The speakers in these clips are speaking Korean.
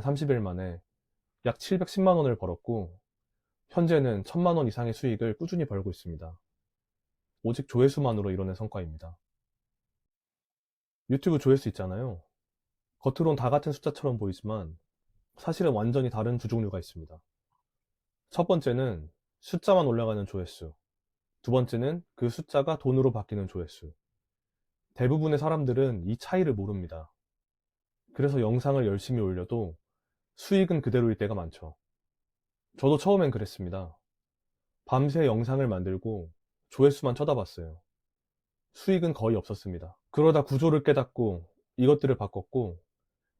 30일 만에 약 710만 원을 벌었고 현재는 1000만 원 이상의 수익을 꾸준히 벌고 있습니다. 오직 조회수만으로 이뤄낸 성과입니다. 유튜브 조회수 있잖아요. 겉으론 다 같은 숫자처럼 보이지만 사실은 완전히 다른 두 종류가 있습니다. 첫 번째는 숫자만 올라가는 조회수. 두 번째는 그 숫자가 돈으로 바뀌는 조회수. 대부분의 사람들은 이 차이를 모릅니다. 그래서 영상을 열심히 올려도 수익은 그대로일 때가 많죠. 저도 처음엔 그랬습니다. 밤새 영상을 만들고 조회수만 쳐다봤어요. 수익은 거의 없었습니다. 그러다 구조를 깨닫고 이것들을 바꿨고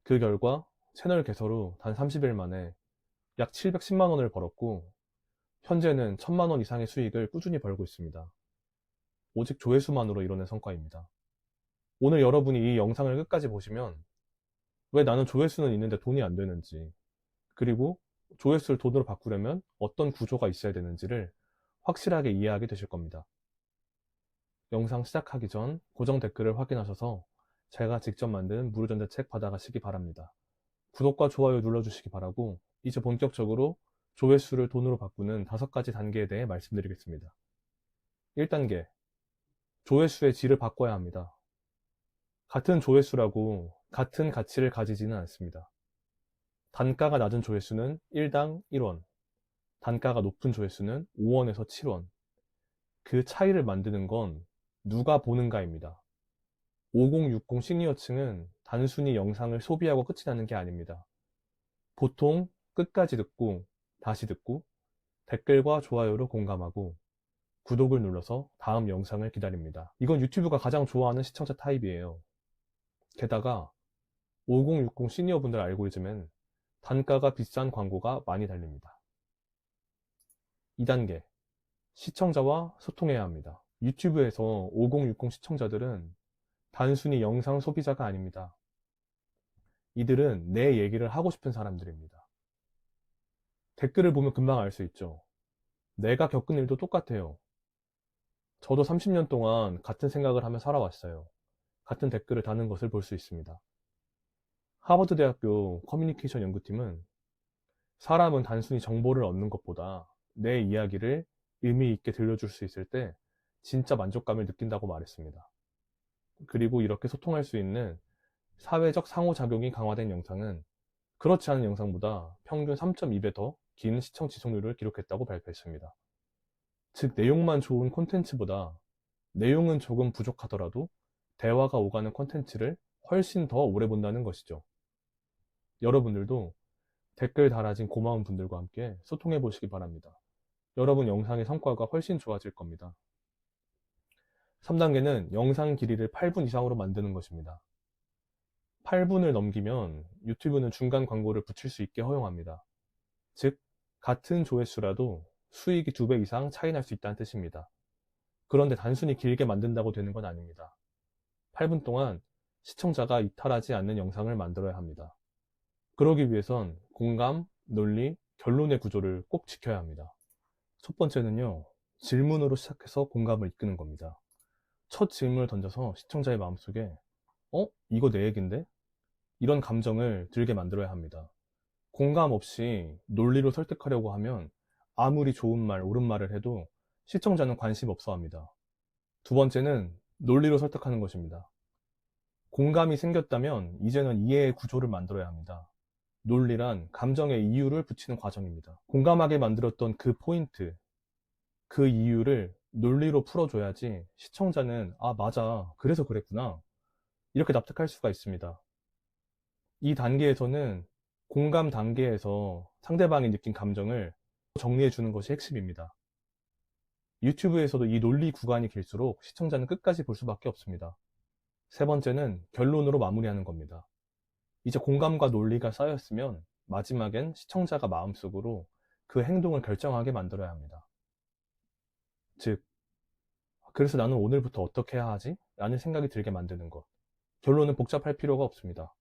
그 결과 채널 개설 후 단 30일 만에 약 710만 원을 벌었고 현재는 1000만 원 이상의 수익을 꾸준히 벌고 있습니다. 오직 조회수만으로 이뤄낸 성과입니다. 오늘 여러분이 이 영상을 끝까지 보시면 왜 나는 조회수는 있는데 돈이 안 되는지 그리고 조회수를 돈으로 바꾸려면 어떤 구조가 있어야 되는지를 확실하게 이해하게 되실 겁니다. 영상 시작하기 전 고정 댓글을 확인하셔서 제가 직접 만든 무료전자책 받아가시기 바랍니다. 구독과 좋아요 눌러주시기 바라고 이제 본격적으로 조회수를 돈으로 바꾸는 다섯 가지 단계에 대해 말씀드리겠습니다. 1단계 조회수의 질을 바꿔야 합니다. 같은 조회수라고 같은 가치를 가지지는 않습니다. 단가가 낮은 조회수는 1당 1원, 단가가 높은 조회수는 5원에서 7원. 그 차이를 만드는 건 누가 보는가입니다. 5060 시니어층은 단순히 영상을 소비하고 끝이 나는 게 아닙니다. 보통 끝까지 듣고 다시 듣고 댓글과 좋아요로 공감하고 구독을 눌러서 다음 영상을 기다립니다. 이건 유튜브가 가장 좋아하는 시청자 타입이에요. 게다가 5060 시니어분들 알고리즘엔 단가가 비싼 광고가 많이 달립니다. 2단계 시청자와 소통해야 합니다. 유튜브에서 5060 시청자들은 단순히 영상 소비자가 아닙니다. 이들은 내 얘기를 하고 싶은 사람들입니다. 댓글을 보면 금방 알 수 있죠. 내가 겪은 일도 똑같아요. 저도 30년 동안 같은 생각을 하며 살아왔어요. 같은 댓글을 다는 것을 볼 수 있습니다. 하버드 대학교 커뮤니케이션 연구팀은 사람은 단순히 정보를 얻는 것보다 내 이야기를 의미 있게 들려줄 수 있을 때 진짜 만족감을 느낀다고 말했습니다. 그리고 이렇게 소통할 수 있는 사회적 상호작용이 강화된 영상은 그렇지 않은 영상보다 평균 3.2배 더 긴 시청 지속률을 기록했다고 발표했습니다. 즉, 내용만 좋은 콘텐츠보다 내용은 조금 부족하더라도 대화가 오가는 콘텐츠를 훨씬 더 오래 본다는 것이죠. 여러분들도 댓글 달아진 고마운 분들과 함께 소통해 보시기 바랍니다. 여러분 영상의 성과가 훨씬 좋아질 겁니다. 3단계는 영상 길이를 8분 이상으로 만드는 것입니다. 8분을 넘기면 유튜브는 중간 광고를 붙일 수 있게 허용합니다. 즉, 같은 조회수라도 수익이 2배 이상 차이 날 수 있다는 뜻입니다. 그런데 단순히 길게 만든다고 되는 건 아닙니다. 8분 동안 시청자가 이탈하지 않는 영상을 만들어야 합니다. 그러기 위해선 공감, 논리, 결론의 구조를 꼭 지켜야 합니다. 첫 번째는요, 질문으로 시작해서 공감을 이끄는 겁니다. 첫 질문을 던져서 시청자의 마음속에, 어? 이거 내 얘긴데? 이런 감정을 들게 만들어야 합니다. 공감 없이 논리로 설득하려고 하면 아무리 좋은 말, 옳은 말을 해도 시청자는 관심 없어 합니다. 두 번째는 논리로 설득하는 것입니다. 공감이 생겼다면 이제는 이해의 구조를 만들어야 합니다. 논리란 감정의 이유를 붙이는 과정입니다. 공감하게 만들었던 그 포인트, 그 이유를 논리로 풀어줘야지 시청자는 아, 맞아. 그래서 그랬구나. 이렇게 납득할 수가 있습니다. 이 단계에서는 공감 단계에서 상대방이 느낀 감정을 정리해 주는 것이 핵심입니다. 유튜브에서도 이 논리 구간이 길수록 시청자는 끝까지 볼 수밖에 없습니다. 세 번째는 결론으로 마무리하는 겁니다. 이제 공감과 논리가 쌓였으면 마지막엔 시청자가 마음속으로 그 행동을 결정하게 만들어야 합니다. 즉, 그래서 나는 오늘부터 어떻게 해야 하지? 라는 생각이 들게 만드는 것. 결론은 복잡할 필요가 없습니다.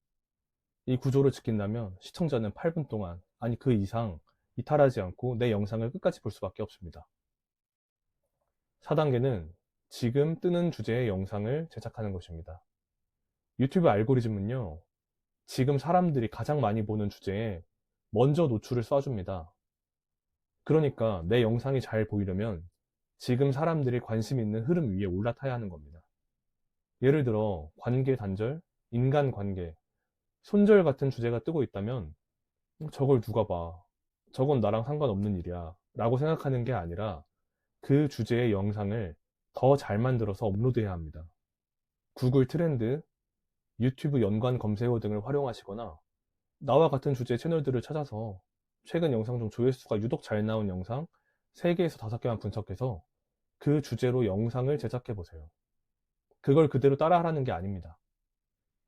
이 구조를 지킨다면 시청자는 8분 동안, 아니 그 이상 이탈하지 않고 내 영상을 끝까지 볼 수밖에 없습니다. 4단계는 지금 뜨는 주제의 영상을 제작하는 것입니다. 유튜브 알고리즘은요, 지금 사람들이 가장 많이 보는 주제에 먼저 노출을 쏴줍니다. 그러니까 내 영상이 잘 보이려면 지금 사람들이 관심 있는 흐름 위에 올라타야 하는 겁니다. 예를 들어 관계 단절, 인간 관계, 손절 같은 주제가 뜨고 있다면 저걸 누가 봐. 저건 나랑 상관없는 일이야. 라고 생각하는 게 아니라 그 주제의 영상을 더 잘 만들어서 업로드해야 합니다. 구글 트렌드, 유튜브 연관 검색어 등을 활용하시거나 나와 같은 주제의 채널들을 찾아서 최근 영상 중 조회수가 유독 잘 나온 영상 3개에서 5개만 분석해서 그 주제로 영상을 제작해 보세요. 그걸 그대로 따라하라는 게 아닙니다.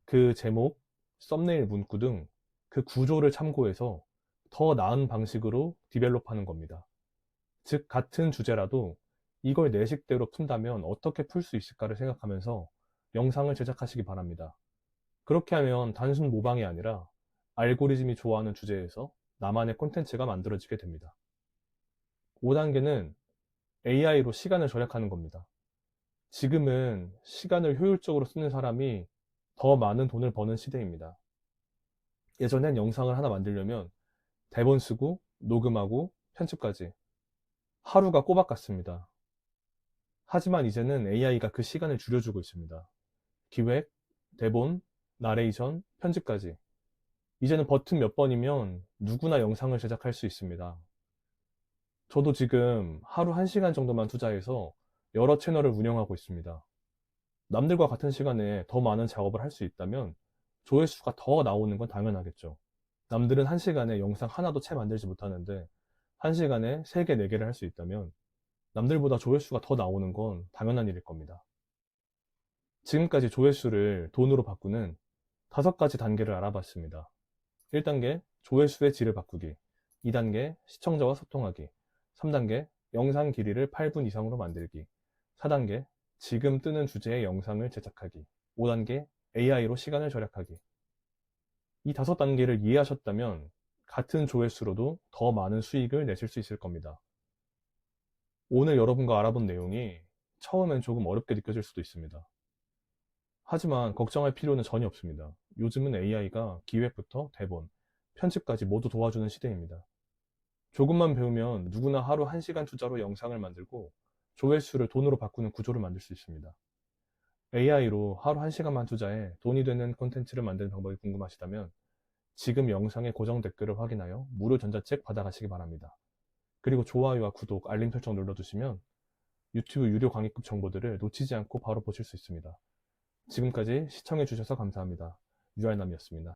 그 제목, 썸네일 문구 등 그 구조를 참고해서 더 나은 방식으로 디벨롭하는 겁니다. 즉, 같은 주제라도 이걸 내 식대로 푼다면 어떻게 풀 수 있을까를 생각하면서 영상을 제작하시기 바랍니다. 그렇게 하면 단순 모방이 아니라 알고리즘이 좋아하는 주제에서 나만의 콘텐츠가 만들어지게 됩니다. 5단계는 AI로 시간을 절약하는 겁니다. 지금은 시간을 효율적으로 쓰는 사람이 더 많은 돈을 버는 시대입니다. 예전엔 영상을 하나 만들려면 대본 쓰고 녹음하고 편집까지 하루가 꼬박 같습니다. 하지만 이제는 AI가 그 시간을 줄여주고 있습니다. 기획, 대본, 나레이션, 편집까지. 이제는 버튼 몇 번이면 누구나 영상을 제작할 수 있습니다. 저도 지금 하루 1시간 정도만 투자해서 여러 채널을 운영하고 있습니다. 남들과 같은 시간에 더 많은 작업을 할 수 있다면 조회수가 더 나오는 건 당연하겠죠. 남들은 1시간에 영상 하나도 채 만들지 못하는데 1시간에 3개, 4개를 할 수 있다면 남들보다 조회수가 더 나오는 건 당연한 일일 겁니다. 지금까지 조회수를 돈으로 바꾸는 다섯 가지 단계를 알아봤습니다. 1단계 조회수의 질을 바꾸기 2단계 시청자와 소통하기 3단계 영상 길이를 8분 이상으로 만들기 4단계 지금 뜨는 주제의 영상을 제작하기 5단계 AI로 시간을 절약하기 이 다섯 단계를 이해하셨다면 같은 조회수로도 더 많은 수익을 내실 수 있을 겁니다. 오늘 여러분과 알아본 내용이 처음엔 조금 어렵게 느껴질 수도 있습니다. 하지만 걱정할 필요는 전혀 없습니다. 요즘은 AI가 기획부터 대본, 편집까지 모두 도와주는 시대입니다. 조금만 배우면 누구나 하루 1시간 투자로 영상을 만들고 조회수를 돈으로 바꾸는 구조를 만들 수 있습니다. AI로 하루 1시간만 투자해 돈이 되는 콘텐츠를 만드는 방법이 궁금하시다면 지금 영상의 고정 댓글을 확인하여 무료 전자책 받아가시기 바랍니다. 그리고 좋아요와 구독, 알림 설정 눌러주시면 유튜브 유료 강의급 정보들을 놓치지 않고 바로 보실 수 있습니다. 지금까지 시청해주셔서 감사합니다. 유알남이었습니다.